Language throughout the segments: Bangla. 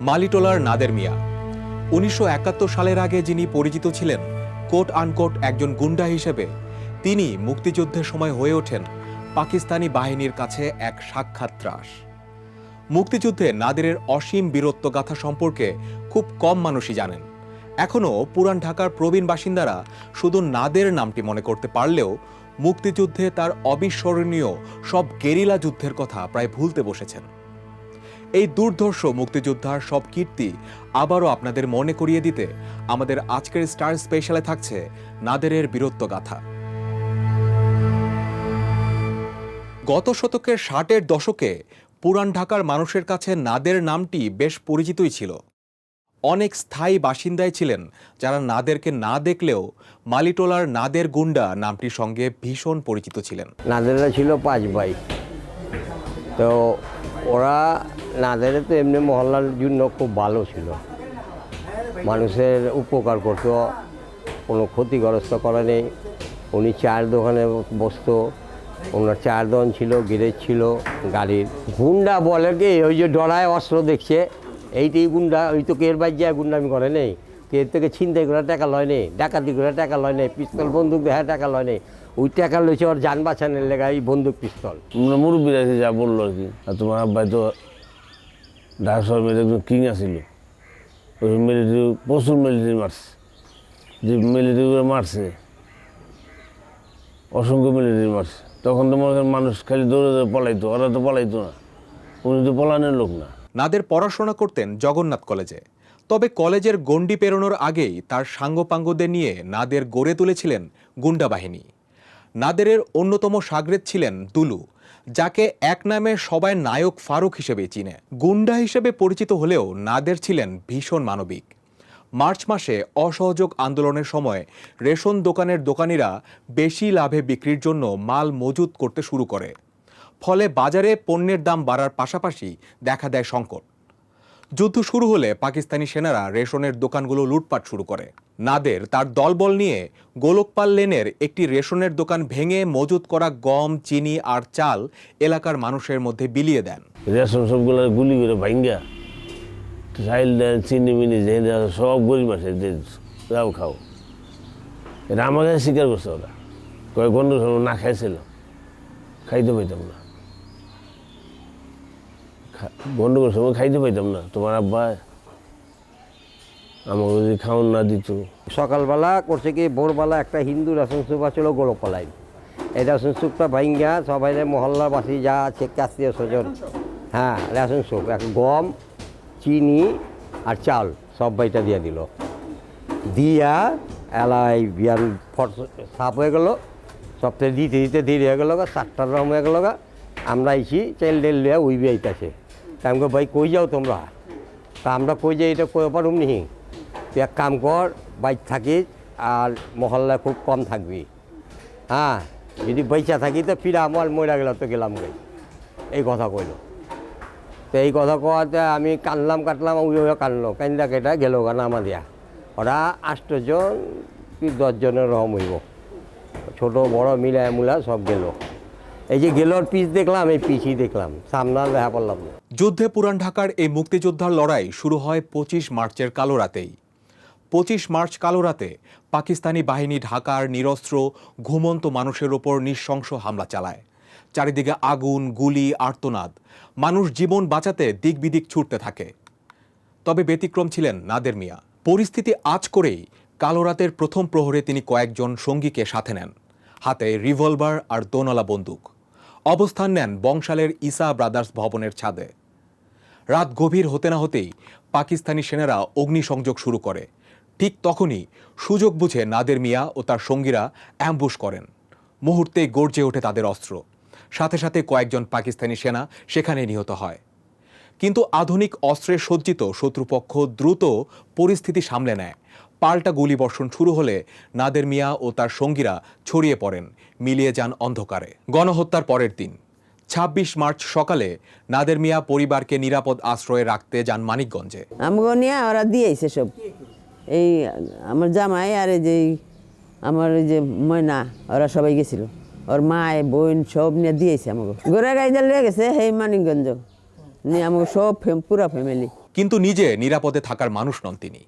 মালিটোলার নাদের মিয়া। উনিশশো একাত্তর সালের আগে যিনি পরিচিত ছিলেন, কোট আনকোট একজন গুন্ডা হিসেবে, তিনি মুক্তিযুদ্ধের সময় হয়ে ওঠেন পাকিস্তানি বাহিনীর কাছে এক সাক্ষাৎ ত্রাস। মুক্তিযুদ্ধে নাদেরের অসীম বীরত্বগাথা সম্পর্কে খুব কম মানুষই জানেন। এখনও পুরান ঢাকার প্রবীণ বাসিন্দারা শুধু নাদের নামটি মনে করতে পারলেও মুক্তিযুদ্ধে তার অবিস্মরণীয় সব গেরিলা যুদ্ধের কথা প্রায় ভুলতে বসেছেন। এই দুর্ধর্ষ মুক্তিযোদ্ধার সব কীর্তি আবারও আপনাদের মনে করিয়ে দিতে আমাদের আজকের স্টার স্পেশালে থাকছে নাদেরের বীরত্ব গাথা। গত শতকের ষাটের দশকে পুরান ঢাকার মানুষের কাছে নাদের নামটি বেশ পরিচিতই ছিল। অনেক স্থায়ী বাসিন্দাই ছিলেন যারা নাদেরকে না দেখলেও মালিটোলার নাদের গুন্ডা নামটির সঙ্গে ভীষণ পরিচিত ছিলেন। নাদেররা ছিল পাঁচ ভাই। তো ওরা নাদের তো এমনি মহল্লার জন্য খুব ভালো ছিল। মানুষের উপকার করতো, কোনো ক্ষতিগ্রস্ত করে নেই। উনি চায়ের দোকানে বসতো, ওনার চায়ের দোকান ছিল, গ্যারেজ ছিল, গাড়ির। গুন্ডা বলে কি, ওই যে ডরায় অস্ত্র দেখছে এইটাই গুন্ডা, ওই তো কের বাই যায় গুন্ডামি করে নেই। কের থেকে ছিনতাই করে টাকা লয় নেই ডাকাতি করে টাকা লয় নেই পিস্তল বন্দুক দেখা টাকা লয় নেই ওই টাকা লইছে ওর যান বাঁচানোর লেগা এই বন্দুক পিস্তল। তোমরা মুরব্বীরা যা বলল আর কি। আর তোমার আব্বাই তো ঢাকা শহর একজন কিং আছিল। ওই মিলিটারি প্রচুর মিলিটারি মারছে। যে মিলিটারিগুলো মারছে অসংখ্য মিলিটারি মারছে। তখন তো মনে মানুষ খালি দৌড়ে দৌড়ে পলাইতো ওরা তো পলাইতো না। উনি তো পলানোর লোক না। নাদের পড়াশোনা করতেন জগন্নাথ কলেজে। তবে কলেজের গণ্ডি পেরোনোর আগেই তার সাঙ্গপাঙ্গদের নিয়ে নাদের গড়ে তুলেছিলেন গুন্ডা বাহিনী। নাদেরের অন্যতম সাগরেদ ছিলেন দুলু, যাকে এক নামে সবাই নায়ক ফারুক হিসেবে চিনে। গুন্ডা হিসেবে পরিচিত হলেও নাদের ছিলেন ভীষণ মানবিক। মার্চ মাসে অসহযোগ আন্দোলনের সময় রেশন দোকানের দোকানিরা বেশি লাভে বিক্রির জন্য মাল মজুত করতে শুরু করে। ফলে বাজারে পণ্যের দাম বাড়ার পাশাপাশি দেখা দেয় সংকট। যুদ্ধ শুরু হলে পাকিস্তানি সেনারা রেশনের দোকানগুলো লুটপাট শুরু করে। নাদের তার দলবল নিয়ে গোলকপাল লেনের একটি রেশনের দোকান ভেঙে মজুত করা গম, চিনি আর চাল এলাকার মানুষের মধ্যে বিলিয়ে দেন। রেশন সবগুলো গুলি করে ভাঙ্গা চাইল দেন, চিনি মিনি সব গরিব যে যাও খাও। এটা আমার কাছে স্বীকার করছে ওরা। কয়েক ঘণ্টা না খাইছিল, খাইতে পাইতাম না। গন্ডগোল সময় খাইতে পাইতাম না। তোমার আব্বা আমাকে যদি খাওয়ান না দিত। সকালবেলা করছে কি, ভোরবেলা একটা হিন্দু রেশন সুপ আছিল গোলপালাই এই রেশন সুপটা ভাইঙ্গা, সবাই মহল্লার বাসি যা আছে কাস্তীয় স্বজন। হ্যাঁ রেশন সুপ, এক গম, চিনি আর চাল সব বাইটা দিয়ে দিল। দিয়া এলাই বিয়ান ফট সাফ হয়ে গেল সপ্তাহে দিতে দিতে দেরি হয়ে গেল চারটার রকম হয়ে গেল। আমরা আইছি চাইল ডেল লিয়া উইবি আইতাছে। তা আমি ভাই, কই যাও তোমরা? তা আমরা কই যাই এটা কই পারুম নি। তুই এক কাম কর বাইক থাকিস আর মহল্লা খুব কম থাকবি। হ্যাঁ যদি পয়সা থাকি তো ফিরা আমার মরা গেল তো গেলাম গে এই কথা কইল। তো এই কথা কওয়াতে আমি কানলাম, কাটলাম ওইভাবে কানলো। কান্দা কেটা গেল গা নামা দিয়া। ওরা আষ্টজন কি দশজনের রকম হইব। ছোট, বড় মিলা মুলা সব গেল। এই যে গেলোর পিস দেখলাম, এই পিসই দেখলাম। সামনে দেখা পারলাম না। যুদ্ধে পুরান ঢাকার এই মুক্তিযোদ্ধার লড়াই শুরু হয় পঁচিশ মার্চের কালো রাতেই। পঁচিশ মার্চ কালো রাতে পাকিস্তানি বাহিনী ঢাকার নিরস্ত্র, ঘুমন্ত মানুষের ওপর নৃশংস হামলা চালায়। চারিদিকে আগুন, গুলি, আর্তনাদ। মানুষ জীবন বাঁচাতে দিক বিদিক ছুটতে থাকে। তবে ব্যতিক্রম ছিলেন নাদের মিয়া। পরিস্থিতি আজ করেই কালো রাতের প্রথম প্রহরে তিনি কয়েকজন সঙ্গীকে সাথে নেন। হাতে রিভলভার আর দোনলা বন্দুক। অবস্থান নেন বংশালের ইসা ব্রাদার্স ভবনের ছাদে। রাত গভীর হতে না হতেই পাকিস্তানি সেনারা অগ্নিসংযোগ শুরু করে। ঠিক তখনই সুযোগ বুঝে নাদের মিয়া ও তার সঙ্গীরা অ্যাম্বুশ করেন। মুহূর্তে গর্জে ওঠে তাদের অস্ত্র। সাথে সাথে কয়েকজন পাকিস্তানি সেনা সেখানে নিহত হয়। কিন্তু আধুনিক অস্ত্রে সজ্জিত শত্রুপক্ষ দ্রুত পরিস্থিতি সামলে নেয়। পাল্টা গুলিবর্ষণ শুরু হলে নাদের মিয়া ও তার সঙ্গীরা ছড়িয়ে পড়েন মিলিয়ে যান অন্ধকারে। গণহত্যার পরের দিন ২৬ মার্চ সকালে নাদের মিয়া পরিবারকে নিরাপদ আশ্রয়ে রাখতে যান মানিকগঞ্জে। আমাকে নিয়ে ওরা দিয়েছে সব। এই আমার জামাই আর এই যে আমার এই যে ময়না ওরা সবাই গেছিল। ওর মা বোন সব নিয়ে দিয়েছে আমাকে গোড়া গাড়ি লিয়ে গেছে সেই মানিকগঞ্জ। নিয়ে আমাকে সব পুরা ফ্যামিলি। কিন্তু নিজে নিরাপদে থাকার মানুষ নন তিনি।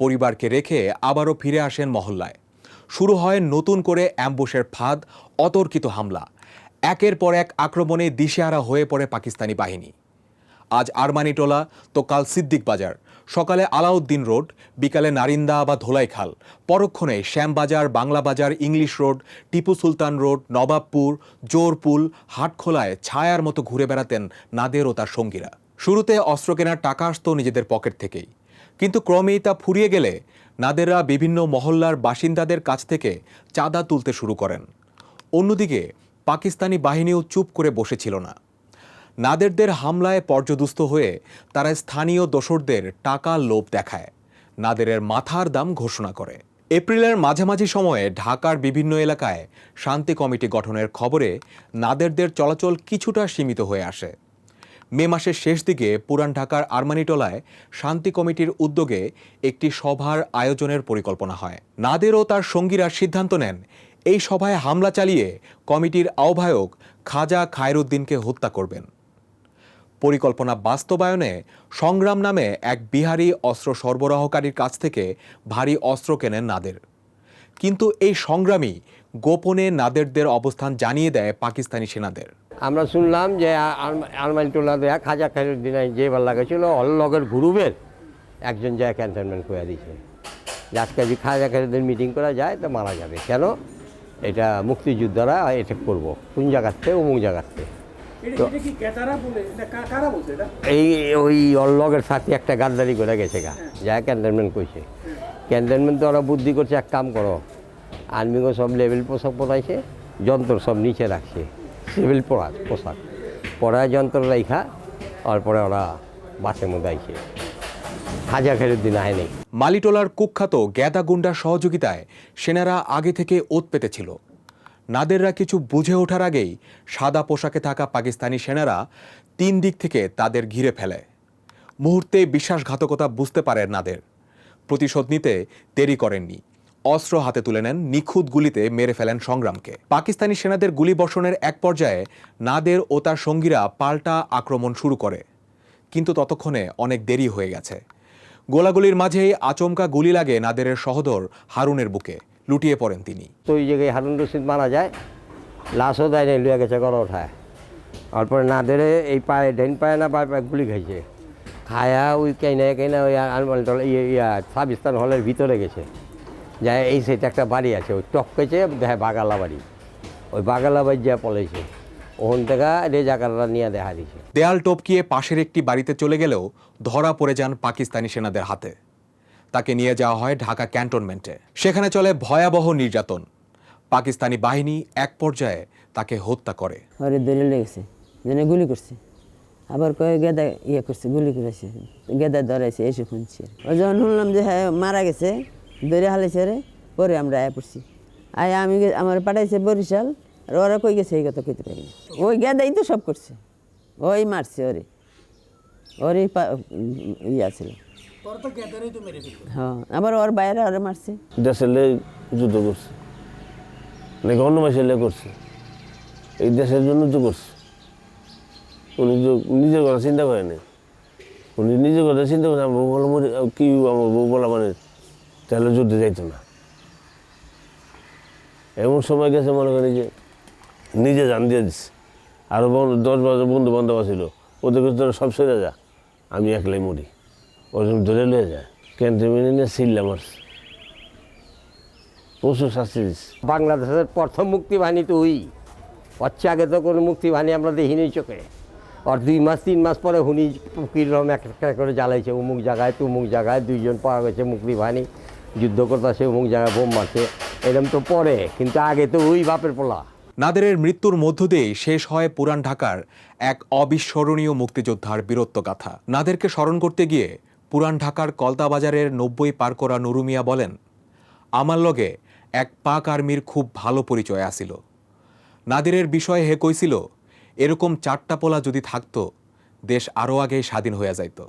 পরিবারকে রেখে আবারও ফিরে আসেন মহল্লায়। শুরু হয় নতুন করে অ্যাম্বুশের ফাঁদ, অতর্কিত হামলা। একের পর এক আক্রমণে দিশেহারা হয়ে পড়ে পাকিস্তানি বাহিনী। আজ আরমানিটোলা তো কাল সিদ্দিক বাজার, সকালে আলাউদ্দিন রোড, বিকালে নারিন্দা বা ধোলাইখাল, পরক্ষণে Shyambazar Bangla Bazar English road, Tipu Sultan road, Nawabpur, Jorpul, হাটখোলায় ছায়ার মতো ঘুরে বেড়াতেন নাদের ও তার সঙ্গীরা। শুরুতে অস্ত্র কেনার টাকা আসতো নিজেদের পকেট থেকেই। কিন্তু ক্রমেই তা ফুরিয়ে গেলে নাদেররা বিভিন্ন মহল্লার বাসিন্দাদের কাছ থেকে চাঁদা তুলতে শুরু করেন। অন্যদিকে পাকিস্তানি বাহিনীও চুপ করে বসেছিল না। নাদেরদের হামলায় পর্যদুস্ত হয়ে তারা স্থানীয় দোসরদের টাকা লোভ দেখায়। নাদেরের মাথার দাম ঘোষণা করে। এপ্রিলের মাঝামাঝি সময়ে ঢাকার বিভিন্ন এলাকায় শান্তি কমিটি গঠনের খবরে নাদেরদের চলাচল কিছুটা সীমিত হয়ে আসে। মে মাসের শেষ দিকে পুরান ঢাকার আরমানিটোলায় শান্তি কমিটির উদ্যোগে একটি সভার আয়োজনের পরিকল্পনা হয়। নাদেরও তার সঙ্গীরা সিদ্ধান্ত নেন, এই সভায় হামলা চালিয়ে কমিটির আহ্বায়ক খাজা খায়রুদ্দিনকে হত্যা করবেন। পরিকল্পনা বাস্তবায়নে সংগ্রাম নামে এক বিহারি অস্ত্র সরবরাহকারীর কাছ থেকে ভারী অস্ত্র কেনেন নাদের। কিন্তু এই সংগ্রামী গোপনে নাদেরদের অবস্থান জানিয়ে দেয় পাকিস্তানি সেনাদের। আমরা শুনলাম যে আলমারি টোলা দেয়া খাজা খাইরুদ্দিন যে বার লাগাইছিল অলগের গ্রুপের একজন যায় ক্যান্টনমেন্ট করে দিয়েছে। যে আজকে যদি খাজা খাইরুদ্দিন মিটিং করা যায় তো মারা যাবে। কেন? এটা মুক্তিযোদ্ধারা এটা করব। কোন জায়গাতে? অমুক জায়গাতে। এটা এই ওই অলগের সাথে একটা গাদ্দারি করে গেছে গা। যায় ক্যান্টনমেন্ট করছে ক্যান্টনমেন্ট ওরা বুদ্ধি করছে, এক কাম করো। আর্মিগো সব লেভেল পোশাক পরাইছে, যন্ত্র সব নিচে রাখছে। সিভিল পরা, পোশাক। পরায় যন্ত্র রাইখা, তারপরে ওরা বাসের মধ্যে আইছে হাজার ফেরত দিন আয়নি মালিটোলার কুখ্যাত গ্যাদা গুন্ডার সহযোগিতায় সেনারা আগে থেকে ওত পেতেছিল। নাদেররা কিছু বুঝে ওঠার আগেই সাদা পোশাকে থাকা পাকিস্তানি সেনারা তিন দিক থেকে তাদের ঘিরে ফেলে। মুহূর্তে বিশ্বাসঘাতকতা বুঝতে পারে নাদের। প্রতিশোধ নিতে দেরি করেননি। অস্ত্র হাতে তুলে নেন, নিখুঁত গুলিতে মেরে ফেলেন সংগ্রামকে। পাকিস্তানি সেনাদের গুলিবর্ষণের এক পর্যায়ে নাদের ও তার সঙ্গীরা পাল্টা আক্রমণ শুরু করে। কিন্তু ততক্ষণে অনেক দেরি হয়ে গেছে। গোলাগুলির মাঝেই আচমকা গুলি লাগে নাদেরের সহদর হারুনের বুকে। লুটিয়ে পড়েন তিনি। তো ওই জায়গায় হারুন রশিদ মারা যায়, লাশও দেয় লুয়ে গেছে গড় ওঠায়। তারপরে না ধরে এই পায়ে ডেন পায়ে না পায়ে গুলি খাইছে। খায়া ওই কেনা কেনা ওই আলমাল ইয়ে ইয়া সাবিস্তান হলের ভিতরে গেছে। যায় এই সাইডে একটা বাড়ি আছে ওই টপকেছে দেখে বাগালা বাড়ি। ওই বাগালা বাড়ি যা পলাইছে ওখান থেকে রেজাকাররা নিয়ে দেখা দিছে। দেয়াল টপকিয়ে পাশের একটি বাড়িতে চলে গেলেও ধরা পড়ে যান পাকিস্তানি সেনাদের হাতে। তাকে নিয়ে যাওয়া হয় ঢাকা ক্যান্টনমেন্টে। সেখানে চলে ভয়াবহ নির্যাতন। পাকিস্তানি বাহিনী এক পর্যায়ে তাকে হত্যা করে। গুলি করছে। আবার কয়ে গেদা ইয়ে করছে গুলি করেছে গেদা ধরাইছে এসে শুনছি ও যখন শুনলাম যে হ্যাঁ মারা গেছে ধরে হালাইছে রে পরে আমরা আয়া পড়ছি। আয় আমি আমার পাঠাইছে বরিশাল আর ওরা কই গেছে এই কথা কইতে পারি না। ওই গেদাই তো সব করছে ওই মারছে ওরে। ওরই পা- ইয়া ছিল। হ্যাঁ আবার ওর বাইরে ওরে মারছে। দেশের যুদ্ধ করছে নাকি অন্য মাসের লেগে করছে। এই দেশের জন্য তো করছে। উনি নিজের কথা চিন্তা করেনি উনি নিজের কথা চিন্তা করেন, আমার বউ বলা কি আমার বউ বলা মানে? তাহলে যুদ্ধে যাইতো না। এমন সময় গেছে মনে করি যে, নিজে জান দিয়ে দিচ্ছে আরও দশ বারো বন্ধু বান্ধব ছিল ওদের তোরা সব সেরে যা, আমি একলাই মরি। ওরকম ধরে লয়ে যায় ক্যান্টনমেন্টে নিয়ে সিল্লা মারছে প্রচুর শাস্তি দিচ্ছে বাংলাদেশের প্রথম মুক্তিবাহিনী তো ওই হচ্ছে আগে তো কোনো মুক্তিবাহিনী আমরা দেখিনি চোখে। আর দুই মাস, তিন মাস পরে হুনি কীরকম এক একটা করে জ্বালাইছে অমুক জায়গায়, তুমুক জায়গায়, দুইজন পাওয়া গেছে মুক্তিবাহিনী যুদ্ধ করতেছে অমুক জায়গায় বোম মারছে এরকম তো পরে, কিন্তু আগে তো ওই বাপের পোলা। নাদেরের মৃত্যুর মধ্য দিয়েই শেষ হয় পুরান ঢাকার এক অবিস্মরণীয় মুক্তিযোদ্ধার বীরত্ব বীরত্বগাথা। নাদেরকে স্মরণ করতে গিয়ে পুরান ঢাকার কলতাবাজারের নব্বই পার করা নুরুমিয়া বলেন, আমার লগে এক পাক আর্মির খুব ভালো পরিচয় আসিল নাদিরের বিষয়ে হে কইছিল এরকম চারটা পোলা যদি থাকতো দেশ আরও আগেই স্বাধীন হয়ে যাইত।